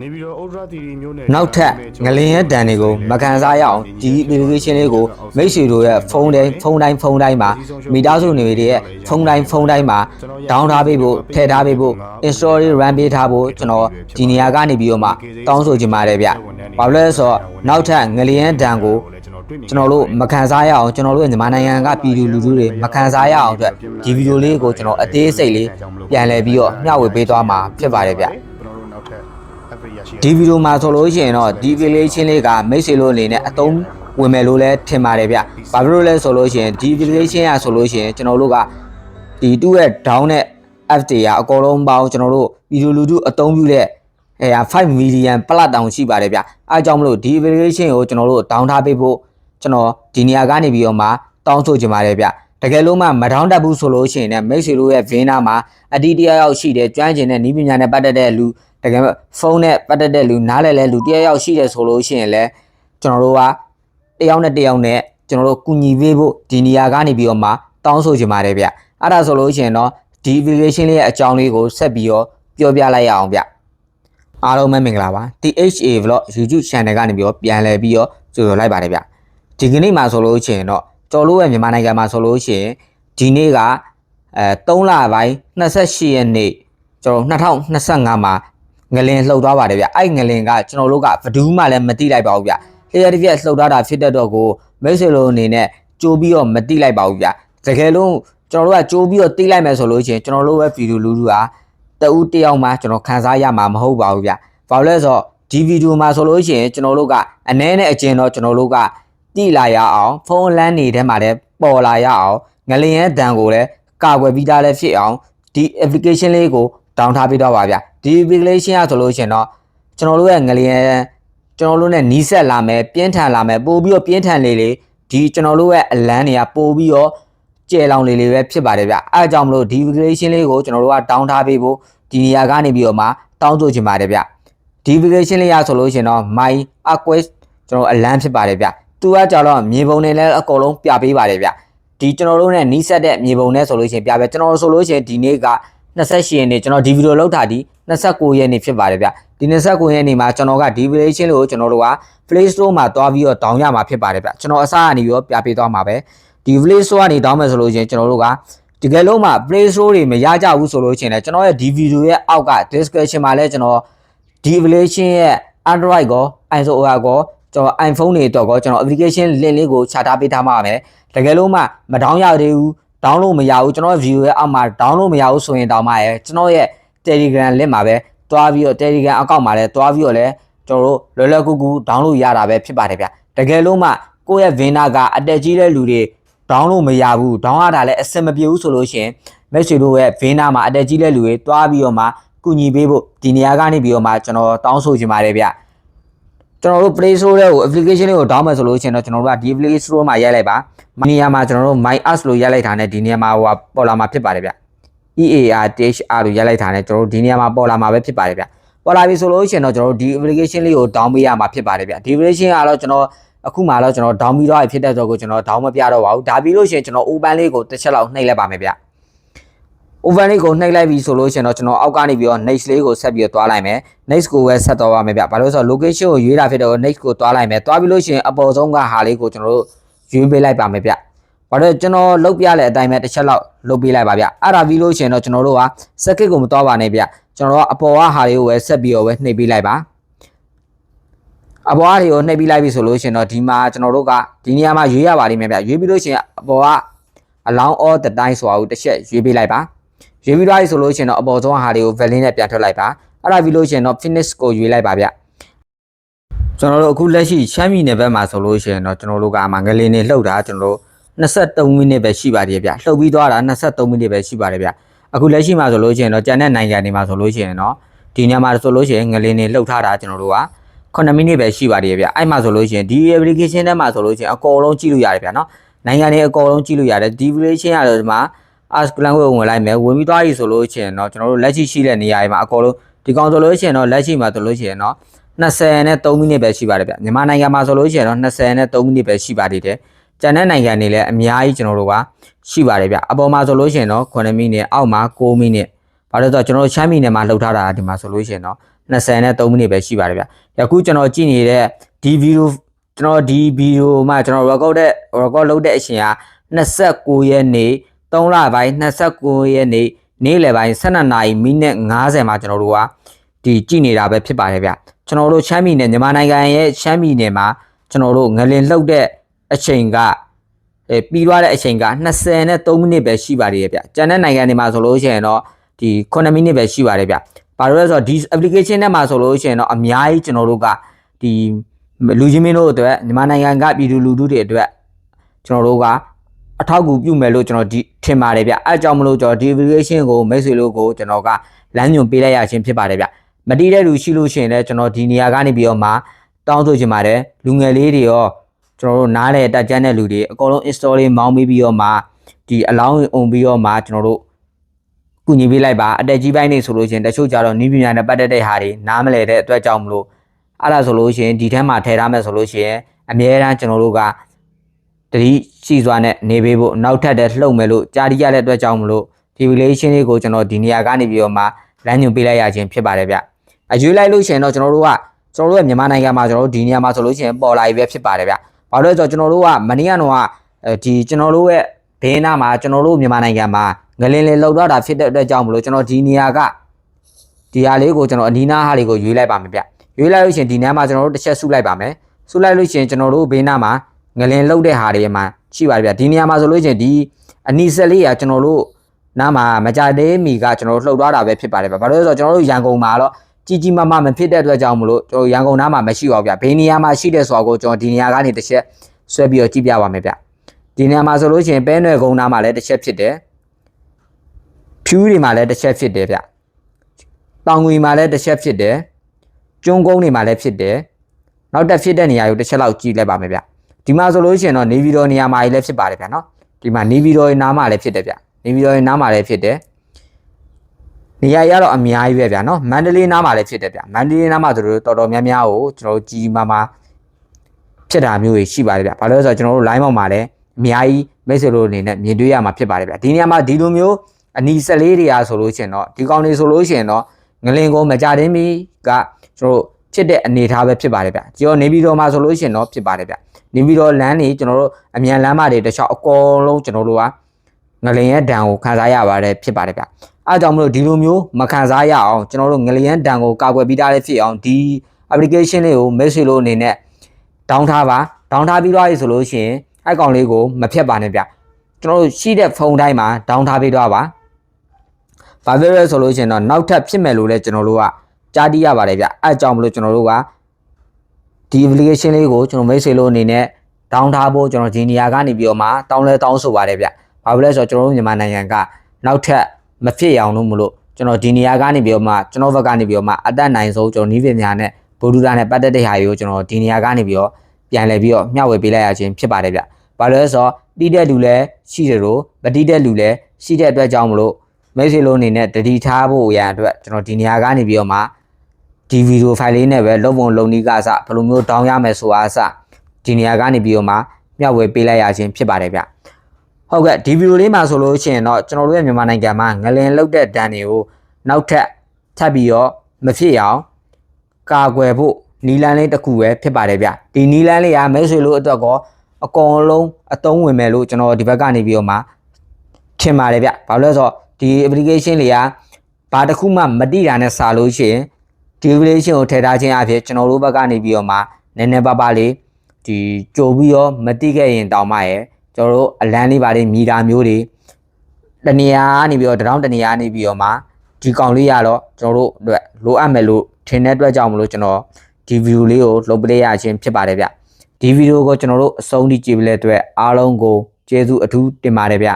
နေပြီးတော့ဥဒ္ဒရာတီမျိုးနဲ့နောက်ထပ်ငလင်ရဲ့တန်တွေကိုမကန်စားရအောင်ဒီ application လေးကိုမိတ်ဆွေတို့ရဲ့ဖုန်းတိုင်းဖုန်းတိုင်းဖုန်းတိုင်းမှာမိသားစုနေတွေရဲ့ဖုန်းတိုင်းဖုန်းတိုင်းမှာ down ထားပေးဖို့ထည့်ထားပေးဖို့ install run ပေးထားဖို့ကျွန်တော်ဒီနေရာကနေပြီးတော့မှတောင်းဆိုချင်ပါတယ်ဗျ။ဘာလို့လဲဆိုတော့နောက်ထပ်ငလင်ရဲ့တန်ကိုကျွန်တော်တို့မကန်စားရအောင်ကျွန်တော်တို့မြန်မာနိုင်ငံကပြည်သူလူထုတွေမကန်စားရအောင်အတွက်ဒီဗီဒီယိုလေးကိုကျွန်တော်အသေးစိတ်လေးပြန်လည်ပြီးတော့မျှဝေပေးသွားမှာဖြစ်ပါတယ်ဗျ ဒီဗီဒီယိုမှာဆိုလို့ရှိရင်တော့ဒီ application လေးကမိတ်ဆွေလို့အနေနဲ့အသုံးဝင်မယ်လို့လည်းထင်ပါတယ်ဗျ။ဘာဖြစ်လို့လဲဆိုလို့ရှိရင်ဒီ application ရဆိုလို့ရှိရင်ကျွန်တော်တို့ကဒီတူရဲ့ down နဲ့ app တွေကအကုန်လုံးပေါင်းကျွန်တော်တို့ဗီဒီယိုလူထုအသုံးပြုတဲ့အဲ5 million ပလတ်တောင်ရှိပါတယ်ဗျ။အဲအကြောင်းမလို့ဒီ application ကိုကျွန်တော်တို့ down ထားပေးဖို့ကျွန်တော်ဒီနေရာကနေပြီးတော့မှတောင်းဆိုချင်ပါတယ်ဗျ။တကယ်လို့မှမထောင်းတတ်ဘူးဆိုလို့ရှိရင်လည်းမိတ်ဆွေတို့ရဲ့ Vina မှာအတီးတရားရောက်ရှိတယ်ကျွမ်းကျင်တဲ့နီးပညာနဲ့ပတ်သက်တဲ့လူ တကယ်ဖုန်းနဲ့ပတ်သက်တဲ့လူနားလည်လဲလူတရားရောက်ရှိတယ်ဆိုလို့ရှိရင်လည်းကျွန်တော်တို့ကတယောက်နဲ့တယောက်နဲ့ကျွန်တော်တို့ကူညီပေးဖို့ဒီနေရာကနေပြီးတော့မှတောင်းဆိုချင်ပါတယ်ဗျအဲ့ဒါဆိုလို့ရှိရင်တော့ဒီ application လေးရဲ့အကြောင်းလေးကိုဆက်ပြီးတော့ပြောပြလိုက်ရအောင်ဗျအားလုံးပဲမင်္ဂလာပါ THA Vlog YouTube channel ကနေပြီးတော့ပြန်လည်ပြီးတော့ကြိုဆိုလိုက်ပါတယ်ဗျဒီကနေ့မှာဆိုလို့ရှိရင်တော့ကျော်လို့ရဲ့မြန်မာနိုင်ငံမှာဆိုလို့ရှိရင်ဒီနေ့ကအဲ3လပိုင်း28ရက်နေ့ကျွန်တော်2025မှာ ငလင်လှုပ်သွားပါတယ်ဗျအဲ့ငလင်ကကျွန်တော်တို့ကဘယ်သူမှလည်းမတိလိုက်ပါဘူးဗျလျှက်တစ်ပြက်လှုပ်သွားတာဖြစ်တဲ့တော့ကိုမိတ်ဆွေလိုအနေနဲ့ကြိုးပြီးတော့မတိလိုက်ပါဘူးဗျတကယ်လို့ကျွန်တော်တို့ကကြိုးပြီးတော့တိလိုက်မယ်ဆိုလို့ရှိရင်ကျွန်တော်တို့ရဲ့ဗီဒီယိုလူလူကတဦးတယောက်မှကျွန်တော်ခန်းစားရမှာမဟုတ်ပါဘူးဗျဘာလို့လဲဆိုတော့ဒီဗီဒီယိုမှာဆိုလို့ရှိရင်ကျွန်တော်တို့ကအနည်းနဲ့အကျဉ်းတော့ကျွန်တော်တို့ကတိလာရအောင်ဖုန်းလမ်းနေထဲမှာလည်းပေါ်လာရအောင်ငလင်ရဲ့တန်ကိုလည်းကာကွယ်ပြီးသားလည်းဖြစ်အောင်ဒီ application လေးကို down ထားပြီးတော့ပါဗျ ဒီ application ကဆိုလို့ရှိရင်တော့ကျွန်တော်တို့ရဲ့ငလျင်ကျွန်တော်တို့ ਨੇ နီးစက်လာမယ်ပြင်းထန်လာမယ်ပို့ပြီးတော့ပြင်းထန်လေးလေးဒီကျွန်တော်တို့ရဲ့အလန်းတွေကပို့ပြီးတော့ကျဲလောင်လေးလေးပဲဖြစ်ပါတယ်ဗျအဲအကြောင်းမလို့ဒီ application လေးကိုကျွန်တော်တို့က down ထားပေးဖို့ဒီနေရာကနေပြီးတော့မှတောင်းဆိုချင်ပါတယ်ဗျဒီ application လေးရဆိုလို့ရှိရင်တော့ my aquest ကျွန်တော်အလန်းဖြစ်ပါတယ်ဗျသူကကြတော့မြေပုံတွေလည်းအကုန်လုံးပြပေးပါတယ်ဗျဒီကျွန်တော်တို့ ਨੇ နီးစက်တဲ့မြေပုံနဲ့ဆိုလို့ရှိရင်ပြပဲကျွန်တော်ဆိုလို့ရှိရင်ဒီနေ့က28ရက်နေ့ကျွန်တော်ဒီဗီဒီယိုလောက်တာဒီ 29ရက်နေ့ဖြစ်ပါတယ်ဗျဒီ29ရက်နေ့မှာကျွန်တော်ကဒီ application ကိုကျွန်တော်တို့က Play Store မှာတွားပြီးတော့ down ရမှာဖြစ်ပါတယ်ဗျကျွန်တော်အစားကနေပြီးတော့ပြပေးသွားမှာပဲဒီ Play Store ကနေ down မယ်ဆိုလို့ချင်းကျွန်တော်တို့ကတကယ်လို့မှ Play Store တွေမရကြဘူးဆိုလို့ချင်းလည်းကျွန်တော်ရဲ့ဒီ video ရဲ့အောက်က description မှာလည်းကျွန်တော်ဒီ application ရဲ့ Android ကော iOS ကောကျွန်တော် iPhone တွေတော့ကောကျွန်တော် application link လေးကိုချထားပေးထားမှာပဲတကယ်လို့မှမ down ရသေးဘူး download မရဘူးကျွန်တော် view ရဲ့အောက်မှာ download မရဘူးဆိုရင်တောင်မှရဲ့ကျွန်တော်ရဲ့ Telegram link မှာပဲတွားပြီးတော့ Telegram အကောင့်မှာလည်းတွားပြီးတော့လည်းကျွန်တော်တို့လွယ်လွယ်ကူကူ download ရတာပဲဖြစ်ပါတယ်ဗျတကယ်လို့မှကိုယ့်ရဲ့ Vina ကအတက်ကြီးတဲ့လူတွေ download မရဘူး down ရတာလည်းအဆင်မပြေဘူးဆိုလို့ရှိရင် message တို့ရဲ့ Vina မှာအတက်ကြီးတဲ့လူတွေတွားပြီးတော့မှကူညီပေးဖို့ဒီနေရာကနေပြီးတော့မှကျွန်တော်တောင်းဆိုချင်ပါတယ်ဗျကျွန်တော်တို့ Play Store တွေကို application လေးကို down မယ်ဆိုလို့ရှိရင်တော့ကျွန်တော်တို့ကဒီ Play Store မှာရိုက်လိုက်ပါဒီနေရာမှာကျွန်တော်တို့ My Us လို့ရိုက်လိုက်တာနဲ့ဒီနေရာမှာဟိုပေါ်လာမှာဖြစ်ပါတယ်ဗျ EARTHR လို့ရိုက်လိုက်တာနဲ့ကျွန်တော်တို့ဒီနေရာမှာပေါ်လာမှာပဲဖြစ်ပါတယ်ဗျပေါ်လာပြီဆိုလို့ရှိရင်တော့ကျွန်တော်တို့ဒီ application လေးကို down ပေးရမှာဖြစ်ပါတယ်ဗျဒီ application ကတော့ကျွန်တော်အခုမှတော့ကျွန်တော် down ပြီးတော့ဖြစ်တဲ့တော့ကိုကျွန်တော် down မပြတော့ပါဘူးဒါပြီးလို့ရှိရင်ကျွန်တော် open လေးကိုတစ်ချက်လောက်နှိပ်လိုက်ပါမယ်ဗျ open လေးကိုနှိပ်လိုက်ပြီဆိုလို့ရှိရင်တော့ကျွန်တော်အောက်ကနေပြီးတော့ next လေးကိုဆက်ပြီးတော့တွားလိုက်မယ် next ကိုပဲဆက်သွားပါမယ်ဗျဘာလို့လဲဆိုတော့ location ကိုရွေးတာဖြစ်တော့ next ကိုတွားလိုက်မယ်တွားပြီးလို့ရှိရင်အပေါ်ဆုံးကဟာလေးကိုကျွန်တော်တို့ရွေးပေးလိုက်ပါမယ်ဗျ ဘာလို့ကျွန်တော်လုတ်ပြတဲ့အတိုင်းပဲတစ်ချက်လောက်လုတ်ပေးလိုက်ပါဗျအဲ့ဒါပြီးလို့ရှိရင်တော့ကျွန်တော်တို့က circuit ကိုမတွားပါနဲ့ဗျကျွန်တော်တို့ကအပေါ်ကဟာလေးကိုပဲဆက်ပြီးတော့ပဲနှိပ်ပေးလိုက်ပါအပေါ်အားတွေကိုနှိပ်ပြီးလိုက်ပြီဆိုလို့ရှိရင်တော့ဒီမှာကျွန်တော်တို့ကဒီနေရာမှာရွေးရပါလိမ့်မယ်ဗျရွေးပြီးလို့ရှိရင်အပေါ်ကအလောင်း all the time ဆိုတာကိုတစ်ချက်ရွေးပေးလိုက်ပါရွေးပြီးသွားပြီဆိုလို့ရှိရင်တော့အပေါ်ဆုံးဟာတွေကို value နဲ့ပြန်ထွက်လိုက်ပါအဲ့ဒါပြီးလို့ရှိရင်တော့ finish ကိုရွေးလိုက်ပါဗျကျွန်တော်တို့အခုလက်ရှိချမ်းပြည်နယ်ဘက်မှာဆိုလို့ရှိရင်တော့ကျွန်တော်တို့ကမှငလင်းနေလှုပ်တာကျွန်တော်တို့ 23မိနစ်ပဲရှိပါတယ်ဗျလှုပ်ပြီးသွားတာ23မိနစ်ပဲရှိပါတယ်ဗျအခုလက်ရှိမှာဆိုလို့ရှိရင်တော့ကျန်တဲ့နိုင်ငံတွေမှာဆိုလို့ရှိရင်တော့ဒီညမှာဆိုလို့ရှိရင်ငလင်းနေလှုပ်ထားတာကျွန်တော်တို့က9မိနစ်ပဲရှိပါတယ်ဗျအဲ့မှာဆိုလို့ရှိရင်ဒီ application ထဲမှာဆိုလို့ရှိရင်အကုန်လုံးကြည့်လို့ရတယ်ဗျနော်နိုင်ငံတွေအကုန်လုံးကြည့်လို့ရတယ်ဒီ application ကတော့ဒီမှာ ask plan ကိုဝင်လိုက်မယ်ဝင်ပြီးသွားပြီဆိုလို့ရှိရင်တော့ကျွန်တော်တို့လက်ရှိရှိတဲ့နေရာတွေမှာအကုန်လုံးဒီကောင်ဆိုလို့ရှိရင်တော့လက်ရှိမှာဆိုလို့ရှိရင်တော့20နဲ့3မိနစ်ပဲရှိပါတယ်ဗျမြန်မာနိုင်ငံမှာဆိုလို့ရှိရင်တော့20နဲ့3မိနစ်ပဲရှိပါသေးတယ် ကျန်တဲ့နိုင်ငံတွေလည်းအများကြီးကျွန်တော်တို့ကရှိပါတယ်ဗျအပေါ်မှာဆိုလို့ရှိရင်တော့9မိနစ်အောက်မှာ9မိနစ်ဘာလို့လဲဆိုတော့ကျွန်တော်တို့ချမ်းပြည်နယ်မှာလှုပ်ထားတာဒီမှာဆိုလို့ရှိရင်တော့23မိနစ်ပဲရှိပါတယ်ဗျယခုကျွန်တော်ကြည့်နေတဲ့ဒီဗီဒီယိုကျွန်တော်ဒီဗီဒီယိုမှာကျွန်တော် record တဲ့ record လုပ်တဲ့အချိန်က29ရက်နေ့3လပိုင်း29ရက်နေ့နေ့လယ်ပိုင်း12နာရီမိနစ်50မှာကျွန်တော်တို့ကဒီကြည့်နေတာပဲဖြစ်ပါတယ်ဗျကျွန်တော်တို့ချမ်းပြည်နယ်မြန်မာနိုင်ငံရဲ့ချမ်းပြည်နယ်မှာကျွန်တော်တို့ငလင်လှုပ်တဲ့ အချိန်ကအဲပြီးသွားတဲ့အချိန်က23မိနစ်ပဲရှိပါသေးတယ်ဗျ။ကျန်တဲ့နိုင်ငံတွေမှာဆိုလို့ရှိရင်တော့ဒီ9မိနစ်ပဲရှိပါတယ်ဗျ။ဘာလို့လဲဆိုတော့ဒီ application ထဲမှာဆိုလို့ရှိရင်တော့အများကြီးကျွန်တော်တို့ကဒီလူချင်းမင်းတို့အတွက်မြန်မာနိုင်ငံကပြည်သူလူထုတွေအတွက်ကျွန်တော်တို့ကအထောက်အကူပြုမယ်လို့ကျွန်တော်ဒီထင်ပါတယ်ဗျ။အဲအကြောင်းမလို့ကျွန်တော်ဒီ application ကိုမိတ်ဆွေတို့ကိုကျွန်တော်ကလမ်းညွှန်ပေးလိုက်ရခြင်းဖြစ်ပါတယ်ဗျ။မတီးတဲ့လူရှိလို့ရှိရင်လည်းကျွန်တော်ဒီနေရာကနေပြီးတော့မှတောင်းဆိုချင်ပါတယ်လူငယ်လေးတွေရော ကျွန်တော်တို့နားလေတက်ကြမ်းတဲ့လူတွေအကုန်လုံး install လေးမောင်းပြီးပြီးတော့မှဒီအလောင်းအုံပြီးတော့မှကျွန်တော်တို့ကုညီပေးလိုက်ပါအတက်ကြီးပိုင်းနေဆိုလို့ရှိရင်တချို့ကြတော့နီးပညာနဲ့ပတ်သက်တဲ့ဟာတွေနားမလဲတဲ့အတွက်ကြောင့်မလို့အဲ့ဒါဆိုလို့ရှိရင်ဒီထဲမှာထည့်ထားမယ်ဆိုလို့ရှိရင်အများအားကျွန်တော်တို့ကတတိရှိစွာနဲ့နေပေးဖို့နောက်ထပ်တဲ့လှုပ်မယ်လို့ကြားရရတဲ့အတွက်ကြောင့်မလို့ဒီ relation လေးကိုကျွန်တော်ဒီနေရာကနေပြီးတော့မှလမ်းညွှန်ပေးလိုက်ရခြင်းဖြစ်ပါတယ်ဗျအရွေးလိုက်လို့ရှိရင်တော့ကျွန်တော်တို့ကကျွန်တော်တို့ရဲ့မြန်မာနိုင်ငံမှာကျွန်တော်တို့ဒီနေရာမှာဆိုလို့ရှိရင်ပေါ်လာပြီပဲဖြစ်ပါတယ်ဗျ ဘာလို့လဲဆိုတော့ကျွန်တော်တို့ကမနေ့ကတော့အဲဒီကျွန်တော်တို့ရဲ့ဘေးနားမှာကျွန်တော်တို့မြန်မာနိုင်ငံမှာငလင်းလင်းလောက်တော့တာဖြစ်တဲ့အတွက်ကြောင့်မလို့ကျွန်တော်ဒီနေရာကဒီဟာလေးကိုကျွန်တော်အနီးနားဟာလေးကိုရွေးလိုက်ပါမယ်ဗျရွေးလိုက်လို့ရှိရင်ဒီနေရာမှာကျွန်တော်တို့တစ်ချက်ဆုလိုက်ပါမယ်ဆုလိုက်လို့ရှိရင်ကျွန်တော်တို့ဘေးနားမှာငလင်းလောက်တဲ့ဟာတွေမှာရှိပါတယ်ဗျဒီနေရာမှာဆိုလို့ရှိရင်ဒီအနီးဆက်လေးကကျွန်တော်တို့နားမှာမကြသေးမီကကျွန်တော်တို့လှုပ်သွားတာပဲဖြစ်ပါတယ်ဗျဘာလို့လဲဆိုတော့ကျွန်တော်တို့ရန်ကုန်မှာတော့ ကြီးကြီးမားမားမဖြစ်တဲ့အတွက်ကြောင့်မလို့ကျွန်တော်ရန်ကုန်နားမှာမရှိပါဘူးဗျဘေးနေရာမှာရှိတဲ့ဆိုတော့ကိုကျွန်တော်ဒီနေရာကနေတစ်ချက်ဆွဲပြီးတော့ကြည့်ပြပါမယ်ဗျဒီနေရာမှာဆိုလို့ရှိရင်ပဲနွယ်ကုန်းနားမှာလည်းတစ်ချက်ဖြစ်တယ်ဖြူးတွေမှာလည်းတစ်ချက်ဖြစ်တယ်ဗျတောင်ငွေမှာလည်းတစ်ချက်ဖြစ်တယ်ကျွန်းကုန်းတွေမှာလည်းဖြစ်တယ်နောက်တက်ဖြစ်တဲ့နေရာကိုတစ်ချက်လောက်ကြည့်လိုက်ပါမယ်ဗျဒီမှာဆိုလို့ရှိရင်တော့နေပြည်တော်နေရာမှာလည်းဖြစ်ပါတယ်ဗျနော်ဒီမှာနေပြည်တော်နားမှာလည်းဖြစ်တယ်ဗျနေပြည်တော်နားမှာလည်းဖြစ်တယ် နေရာရတော့အများကြီးပဲဗျနော်မန္တလေးနားမှာလည်းဖြစ်တယ်ဗျမန္တလေးနားမှာဆိုတော့တော်တော်များများကိုကျွန်တော်တို့ကြီးမားမားဖြစ်တာမျိုးတွေရှိပါတယ်ဗျ။ဘာလို့လဲဆိုတော့ကျွန်တော်တို့ line ပေါ်မှာလည်းအများကြီးမိတ်ဆွေတို့အနေနဲ့မြင်တွေ့ရမှာဖြစ်ပါတယ်ဗျ။ဒီနေရာမှာဒီလိုမျိုးအနီဆက်လေးတွေအားဆိုလို့ရှိရင်တော့ဒီကောင်တွေဆိုလို့ရှိရင်တော့ငလင်ကိုမကြတင်းမီကကျွန်တော်တို့ဖြစ်တဲ့အနေအထားပဲဖြစ်ပါတယ်ဗျ။ကျွန်တော်နေပြီးတော့မှဆိုလို့ရှိရင်တော့ဖြစ်ပါတယ်ဗျ။နေပြီးတော့လမ်းနေကျွန်တော်တို့အမြန်လမ်းမတွေတခြားအကုန်လုံးကျွန်တော်တို့ကငလင်ရဲ့ဒဏ်ကိုခံစားရပါတယ်ဖြစ်ပါတယ်ဗျ။ အားကြောင့်မလို့ဒီလိုမျိုးမခံစားရအောင်ကျွန်တော်တို့ငလင်ရဲ့ဒဏ်ကိုကာကွယ်ပြီးသားလေးဖြစ်အောင်ဒီ application လေးကိုမိတ်ဆွေတို့အနေနဲ့ဒေါင်းထားပါဒေါင်းထားပြီးသွားပြီဆိုလို့ရှိရင်အဲ့ကောင်လေးကိုမဖြတ်ပါနဲ့ဗျကျွန်တော်တို့ရှိတဲ့ဖုန်းတိုင်းမှာဒေါင်းထားပြီးသွားပါဘာဖြစ်လဲဆိုလို့ရှိရင်တော့နောက်ထပ်ဖြစ်မယ်လို့လည်းကျွန်တော်တို့ကကြားသိရပါတယ်ဗျအဲ့အကြောင်းမလို့ကျွန်တော်တို့ကဒီ application လေးကိုကျွန်တော်မိတ်ဆွေလို့အနေနဲ့ဒေါင်းထားဖို့ကျွန်တော်ဒီနေရာကနေပြီးတော့မှတောင်းလဲတောင်းဆိုပါတယ်ဗျဘာဖြစ်လဲဆိုတော့ကျွန်တော်တို့မြန်မာနိုင်ငံကနောက်ထပ် မဖြစ်ရအောင်လို့မလို့ကျွန်တော်ဒီနေရာကနေပြီးတော့မှကျွန်တော်ဘက်ကနေပြီးတော့မှအသက်နိုင်ဆုံးကျွန်တော်နီးပညာနဲ့ဗုဒ္ဓတာနဲ့ပတ်သက်တဲ့ဟာတွေကိုကျွန်တော်ဒီနေရာကနေပြီးတော့ပြန်လဲပြီးတော့မျှဝေပေးလိုက်ရခြင်းဖြစ်ပါတယ်ဗျ။ဘာလို့လဲဆိုတော့တီးတဲ့လူလည်းရှိတယ်လို့မတီးတဲ့လူလည်းရှိတဲ့အတွက်ကြောင့်မလို့မိတ်ဆွေလုံးအနေနဲ့တတိထားဖို့ရန်အတွက်ကျွန်တော်ဒီနေရာကနေပြီးတော့မှဒီဗီဒီယိုဖိုင်လေးနဲ့ပဲလုံပုံလုံနီးကစဘယ်လိုမျိုးတောင်းရမယ်ဆိုတာအစဒီနေရာကနေပြီးတော့မှမျှဝေပေးလိုက်ရခြင်းဖြစ်ပါတယ်ဗျ။ ဟုတ်ကဲ့ဒီဗီဒီယိုလေးမှာဆိုလို့ရှိရင်တော့ကျွန်တော်တို့ရဲ့မြန်မာနိုင်ငံမှာငလင်လုတ်တဲ့ဒဏ်တွေကိုနောက်ထပ်ထပ်ပြီးတော့မဖြစ်အောင်ကာကွယ်ဖို့နီလန်းလေးတစ်ခုပဲဖြစ်ပါတယ်ဗျဒီနီလန်းလေးကမဲဆွေလို့အတွက်ကောအကောင်လုံးအသုံးဝင်မယ်လို့ကျွန်တော်ဒီဘက်ကနေပြီးတော့မှထင်ပါတယ်ဗျဘာလို့လဲဆိုတော့ဒီ application လေးကဘာတစ်ခုမှမတိတာနဲ့စာလို့ရှိရင်ဒီ application ကိုထည့်ထားခြင်းအဖြစ်ကျွန်တော်တို့ဘက်ကနေပြီးတော့မှနည်းနည်းပါးပါးလေးဒီကြိုပြီးတော့မတိခဲ့ရင်တောင်မှရဲ့ ကျွန်တော်တို့အလန်းလေးပါလေးမီတာမျိုးတွေတနေရာကနေပြီးတော့တရောင်းတနေရာနေပြီးတော့မှဒီကောင်လေးရတော့ကျွန်တော်တို့အတွက်လိုအပ်မယ်လို့ထင်တဲ့အတွက်ကြောင့်မလို့ကျွန်တော်ဒီဗီဒီယိုလေးကိုလုပ်ပေးရခြင်းဖြစ်ပါတယ်ဗျဒီဗီဒီယိုကိုကျွန်တော်တို့အဆုံးထိကြည့်ပေးတဲ့အတွက်အားလုံးကိုကျေးဇူးအထူးတင်ပါတယ်ဗျ